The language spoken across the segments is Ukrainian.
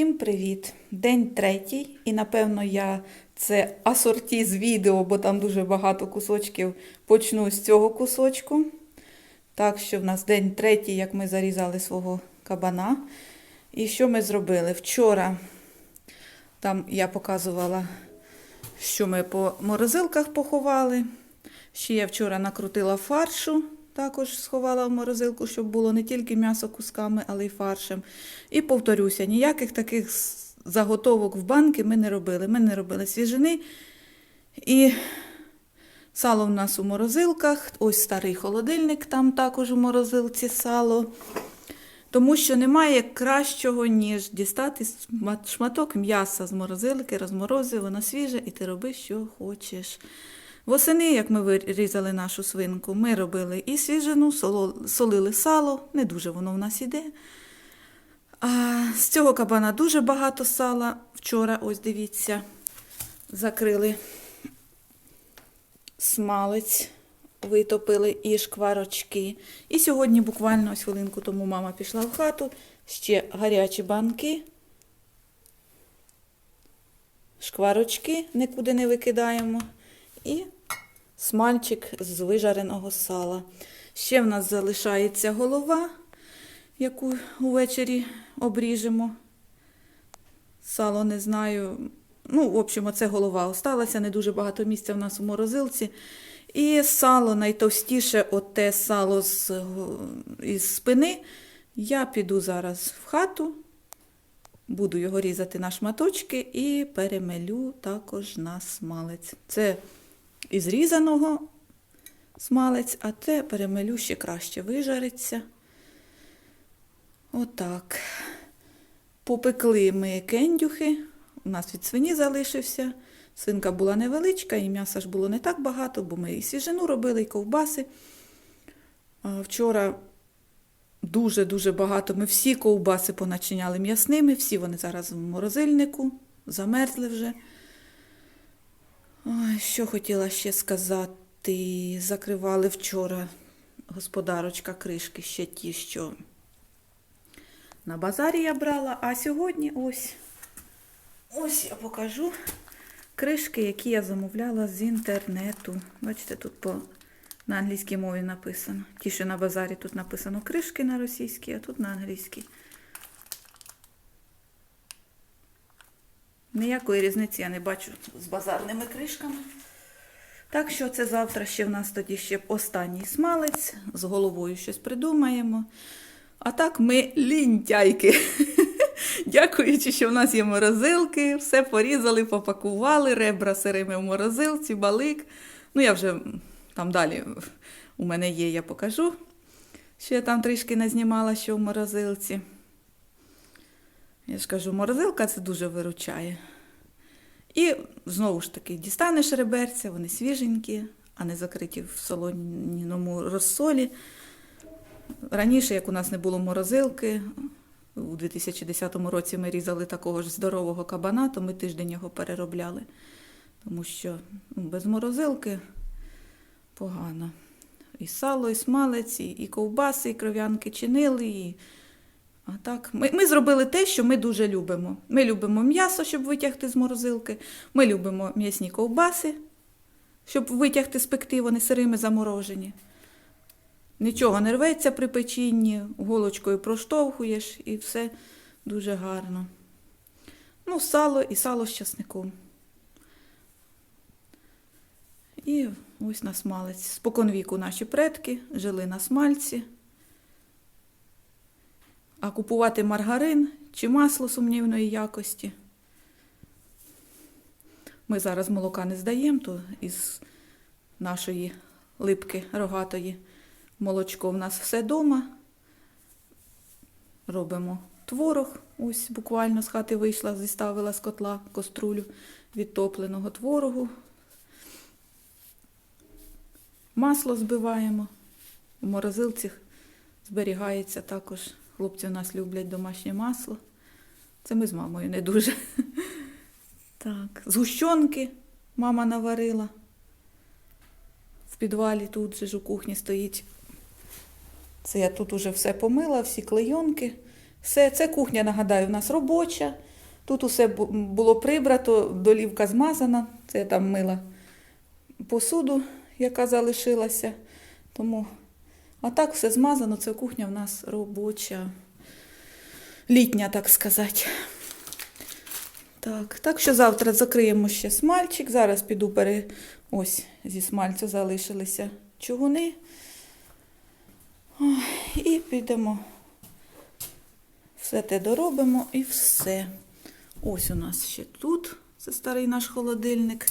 Всім привіт! День третій, і напевно я це асорті з відео, бо там дуже багато кусочків. Почну з цього кусочку. Так що в нас день третій, як ми зарізали свого кабана. І що ми зробили? Вчора там я показувала, що ми по морозилках поховали. Ще я вчора накрутила фаршу, також сховала в морозилку, щоб було не тільки м'ясо кусками, але й фаршем. І повторюся, ніяких таких заготовок в банки ми не робили. Ми не робили свіжини. І сало в нас у морозилках, ось старий холодильник, там також у морозилці сало. Тому що немає кращого, ніж дістати шматок м'яса з морозилки, розморозив, воно свіже, і ти роби, що хочеш. Восени, як ми вирізали нашу свинку, ми робили і свіжину, солили сало, не дуже воно в нас іде. А з цього кабана дуже багато сала. Вчора, ось дивіться, закрили смалець, витопили і шкварочки. І сьогодні, буквально ось хвилинку тому мама пішла в хату, ще гарячі банки. Шкварочки нікуди не викидаємо. І смальчик з вижареного сала. Ще в нас залишається голова, яку увечері обріжемо. Сало не знаю. Ну, в общем, оце голова осталася, не дуже багато місця в нас у морозилці. І сало найтовстіше, оте сало з, із спини. Я піду зараз в хату, буду його різати на шматочки і перемелю також на смалець. Це із різаного смалець, а те перемелю ще краще вижариться. Отак. Попекли ми кендюхи. У нас від свині залишився. Свинка була невеличка, і м'яса ж було не так багато, бо ми і свіжину робили, і ковбаси. Вчора дуже-дуже багато. Ми всі ковбаси поначиняли м'ясними, всі вони зараз в морозильнику, замерзли вже. Що хотіла ще сказати. Закривали вчора господарочка кришки, ще ті, що на базарі я брала, а сьогодні ось, ось я покажу кришки, які я замовляла з інтернету. Бачите, тут по, на англійській мові написано. Ті, що на базарі тут написано кришки на російській, а тут на англійській. Ніякої різниці я не бачу з базарними кришками. Так що це завтра ще в нас тоді ще останній смалець, з головою щось придумаємо. А так ми лінтяйки. Дякуючи, що в нас є морозилки, все порізали, попакували, ребра сирими в морозилці, балик. Ну, я вже там далі у мене є, я покажу. Що я там трішки не знімала, що в морозилці. Я ж кажу, морозилка це дуже виручає. І знову ж таки, дістанеш реберця, вони свіженькі, а не закриті в солоніному розсолі. Раніше, як у нас не було морозилки, у 2010 році ми різали такого ж здорового кабана, то ми тиждень його переробляли. Тому що ну, без морозилки погано. І сало, і смалець, і, ковбаси, і кров'янки чинили. І... А так, ми, ми зробили те, що ми дуже любимо. Ми любимо м'ясо, щоб витягти з морозилки. Ми любимо м'ясні ковбаси, щоб витягти з пекти, вони сирими заморожені. Нічого не рветься при печінні, голочкою проштовхуєш і все дуже гарно. Ну, сало і сало з часником. І ось на смалець. Споконвіку наші предки жили на смальці. А купувати маргарин чи масло сумнівної якості. Ми зараз молока не здаємо, то із нашої липки рогатої молочко в нас все вдома. Робимо творог. Ось буквально з хати вийшла, зіставила з котла каструлю відтопленого творогу. Масло збиваємо. У морозилці зберігається також. Хлопці у нас люблять домашнє масло. Це ми з мамою не дуже. Так, згущенки мама наварила. В підвалі тут же ж у кухні стоїть. Це я тут уже все помила, всі клейонки. Все, це кухня, нагадаю, у нас робоча. Тут усе було прибрато, долівка змазана. Це я там мила посуду, яка залишилася. Тому, а так все змазано. Це кухня в нас робоча, літня, так сказати. Так, так що завтра закриємо ще смальчик. Зараз піду пере... Ось зі смальцю залишилися чугуни. І підемо. Все те доробимо і все. Ось у нас ще тут. Це старий наш холодильник.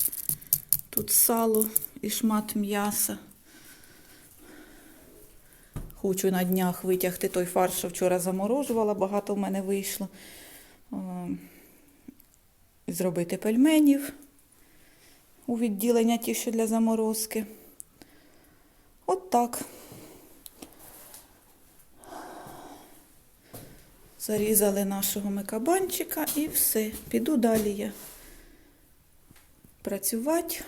Тут сало і шмат м'яса. Хочу на днях витягти той фарш, що вчора заморожувала, багато в мене вийшло. Зробити пельменів у відділення ті, що для заморозки. От так. Зарізали нашого ми кабанчика і все. Піду далі я працювати.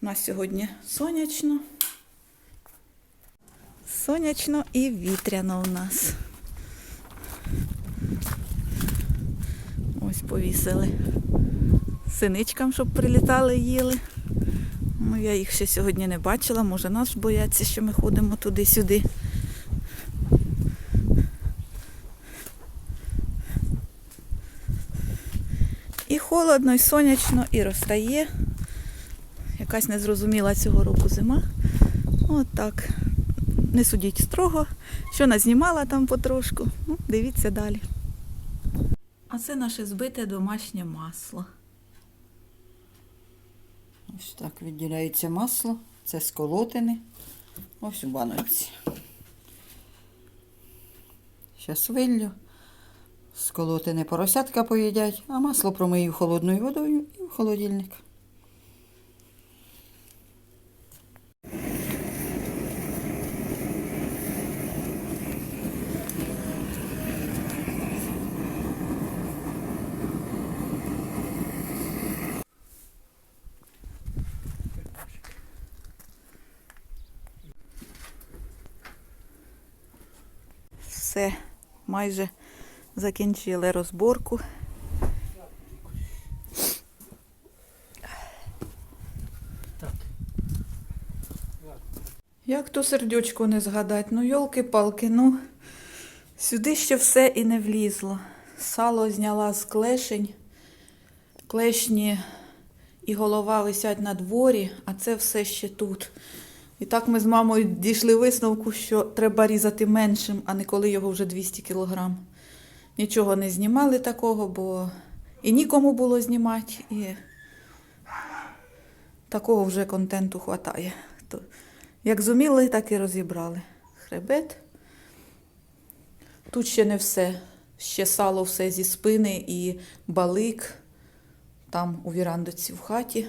У нас сьогодні сонячно. Сонячно і вітряно у нас. Ось повісили синичкам, щоб прилітали, їли. Ну, я їх ще сьогодні не бачила, може нас бояться, що ми ходимо туди-сюди. І холодно, і сонячно, і розтає. Якась незрозуміла цього року зима. От так. Не судіть строго, що назнімала там потрошку. Ну, дивіться далі. А це наше збите домашнє масло. Ось так відділяється масло. Це з колотини. Ось у баночці. Зараз виллю. З колотини поросятка поїдять, а масло промию холодною водою і в холодильник. Все, майже закінчили розборку. Як то сердючку не згадать? Ну, йолки-палки, ну сюди ще все і не влізло. Сало зняла з клешень. Клешні і голова висять на дворі, а це все ще тут. І так ми з мамою дійшли висновку, що треба різати меншим, а не коли його вже 200 кілограм. Нічого не знімали такого, бо і нікому було знімати, і такого вже контенту. То, як зуміли, так і розібрали. Хребет. Тут ще не все. Ще сало все зі спини і балик. Там у вірандоці в хаті.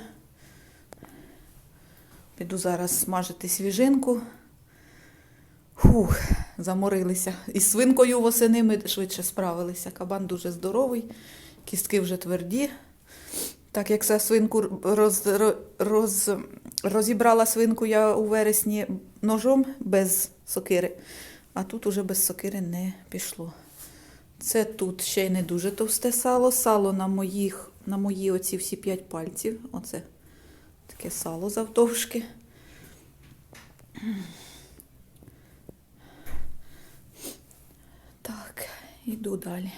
Піду зараз смажити свіжинку. Фух, заморилися. Із свинкою восени ми швидше справилися. Кабан дуже здоровий, кістки вже тверді. Так як за свинку роз, роз, розібрала свинку я у вересні ножом без сокири, а тут уже без сокири не пішло. Це тут ще й не дуже товсте сало. Сало на моїх, на мої оці всі п'ять пальців. Оце таке сало завдовжки. Так, іду далі.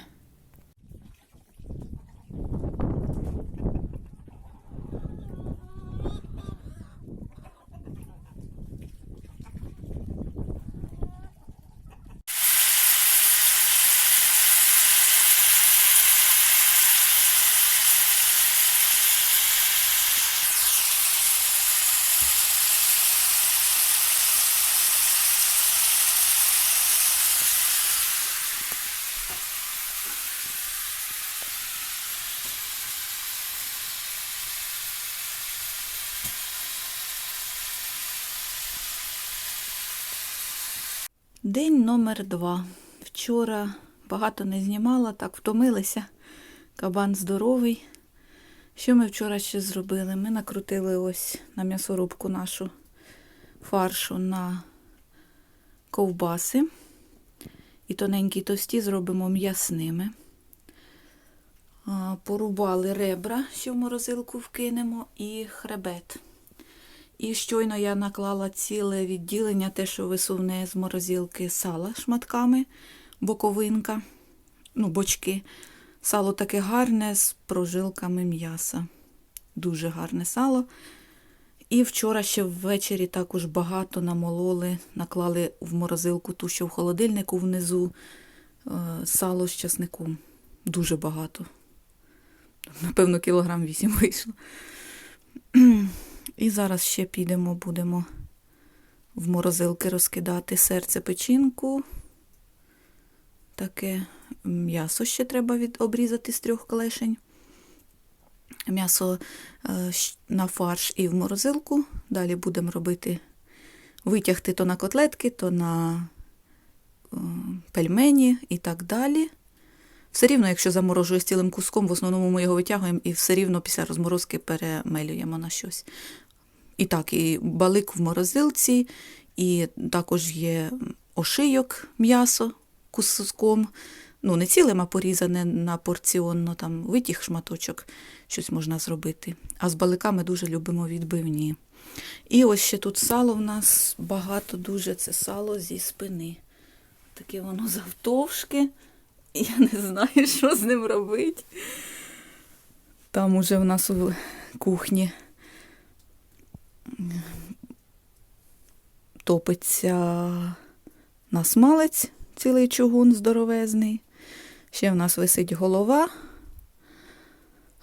День номер два. Вчора багато не знімала, так втомилися. Кабан здоровий. Що ми вчора ще зробили? Ми накрутили ось на м'ясорубку нашу фаршу на ковбаси. І тоненькі тості зробимо м'ясними. Порубали ребра, що в морозилку вкинемо, і хребет. І щойно я наклала ціле відділення, те, що висувне з морозилки сала шматками, боковинка, ну, бочки. Сало таке гарне з прожилками м'яса. Дуже гарне сало. І вчора ще ввечері також багато намололи, наклали в морозилку ту, що в холодильнику внизу е, сало з часником. Дуже багато. Напевно, кілограм вісім вийшло. І зараз ще підемо, будемо в морозилки розкидати серце печінку. Таке м'ясо ще треба від, обрізати з трьох клешень. М'ясо е, на фарш і в морозилку. Далі будемо робити витягти то на котлетки, то на е, пельмені і так далі. Все рівно, якщо заморожує з цілим куском, в основному ми його витягуємо і все рівно після розморозки перемелюємо на щось. І так, і балик в морозилці, і також є ошийок м'ясо куском. Ну, не цілим, а порізане на порціонно, там витяг шматочок, щось можна зробити. А з баликами дуже любимо відбивні. І ось ще тут сало в нас багато дуже це сало зі спини. Таке воно завтовшки. Я не знаю, що з ним робити. Там уже в нас у кухні топиться насмалець, цілий чугун здоровезний. Ще в нас висить голова.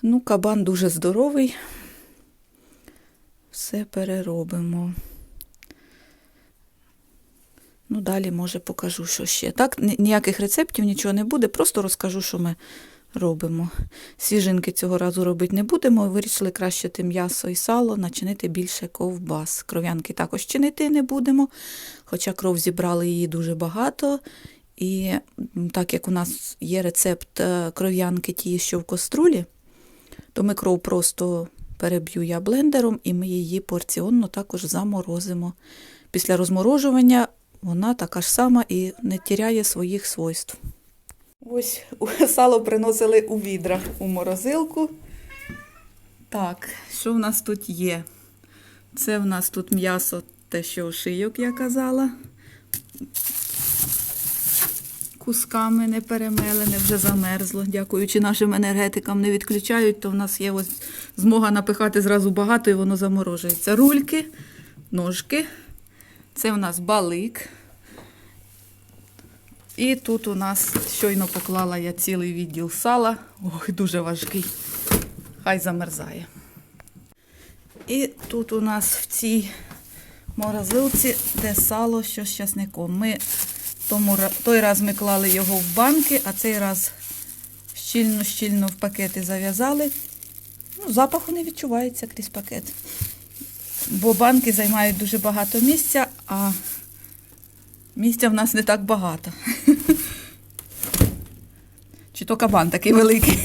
Ну, кабан дуже здоровий. Все переробимо. Ну, далі, може, покажу, що ще. Так, ніяких рецептів, нічого не буде, просто розкажу, що ми робимо. Свіжинки цього разу робити не будемо. Вирішили кращити м'ясо і сало, начинити більше ковбас. Кров'янки також чинити не будемо, хоча кров зібрали її дуже багато. І так як у нас є рецепт е, кров'янки ті, що в каструлі, то ми кров просто переб'ю я блендером і ми її порціонно також заморозимо. Після розморожування вона така ж сама і не тіряє своїх свойств. Ось сало приносили у відрах у морозилку. Так, що в нас тут є? Це в нас тут м'ясо, те, що шийок, я казала. Кусками не перемелене, вже замерзло. Дякуючи нашим енергетикам не відключають, то в нас є ось змога напихати зразу багато і воно заморожується. Рульки, ножки. Це в нас балик. І тут у нас щойно поклала я цілий відділ сала. Ой, дуже важкий. Хай замерзає. І тут у нас в цій морозилці де сало, що з часником. Ми тому, той раз ми клали його в банки, а цей раз щільно-щільно в пакети зав'язали. Ну, запаху не відчувається крізь пакет. Бо банки займають дуже багато місця, а місця в нас не так багато. Чи то кабан такий великий.